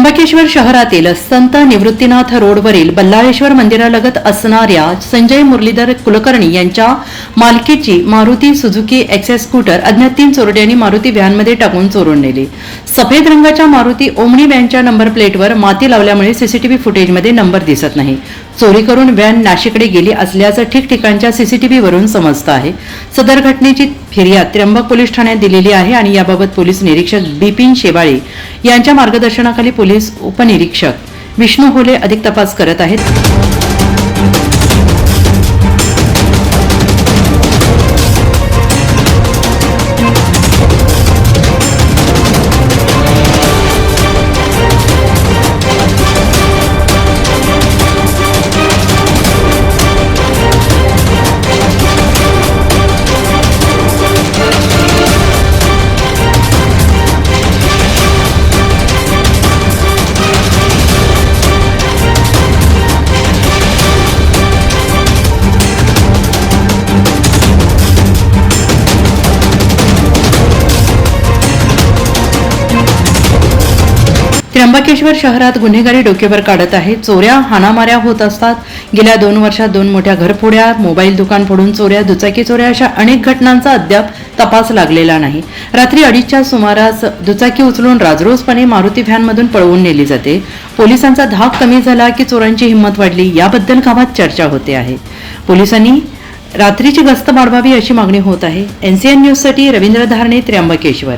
त्र्यंबकेश्वर शहरातील संत निवृत्तीनाथ रोडवरील बल्लाळेश्वर मंदिरालगत असणाऱ्या संजय मुरलीधर कुलकर्णी यांच्या मालकीची मारुती सुझुकी एक्सेस स्कूटर अज्ञात तीन चोरट्यांनी मारुती व्हॅनमध्ये टाकून चोरून नेली. सफेद रंगाच्या मारुती ओमनी व्हॅनच्या नंबर प्लेटवर माती लावल्यामुळे सीसीटीव्ही फुटेजमध्ये नंबर दिसत नाही. चोरी करून व्हॅन नाशिकडे गेली असल्याचं ठिकठिकाणच्या सीसीटीव्हीवरून समजतं आहे. सदर घटनेची फिर्याद त्र्यंबक पोलीस ठाण्यात दिलेली आहे आणि याबाबत पोलीस निरीक्षक बिपिन शेवाळे यांच्या मार्गदर्शनाखाली पोलीस उपनिरीक्षक विष्णू होले अधिक तपास करत आहेत. त्र्यंबकेश्वर शहरात गुन्हेगारी डोकेवर काढत आहे. चोऱ्या हाणामाऱ्या होत असतात. गेल्या दोन वर्षात दोन मोठ्या घरफोड्या मोबाईल दुकान फोडून चोऱ्या दुचाकी चोऱ्या अशा अनेक घटनांचा अद्याप तपास लागलेला नाही. रात्री अडीचच्या सुमारास दुचाकी उचलून राजरोसपणे मारुती व्हॅनमधून पळवून नेली जाते. पोलिसांचा धाक कमी झाला की चोरांची हिंमत वाढली याबद्दल गावात चर्चा होते आहे. पोलिसांनी रात्रीची गस्त वाढवावी अशी मागणी होत आहे. एनसीएन न्यूजसाठी रवींद्र धारणे त्र्यंबकेश्वर.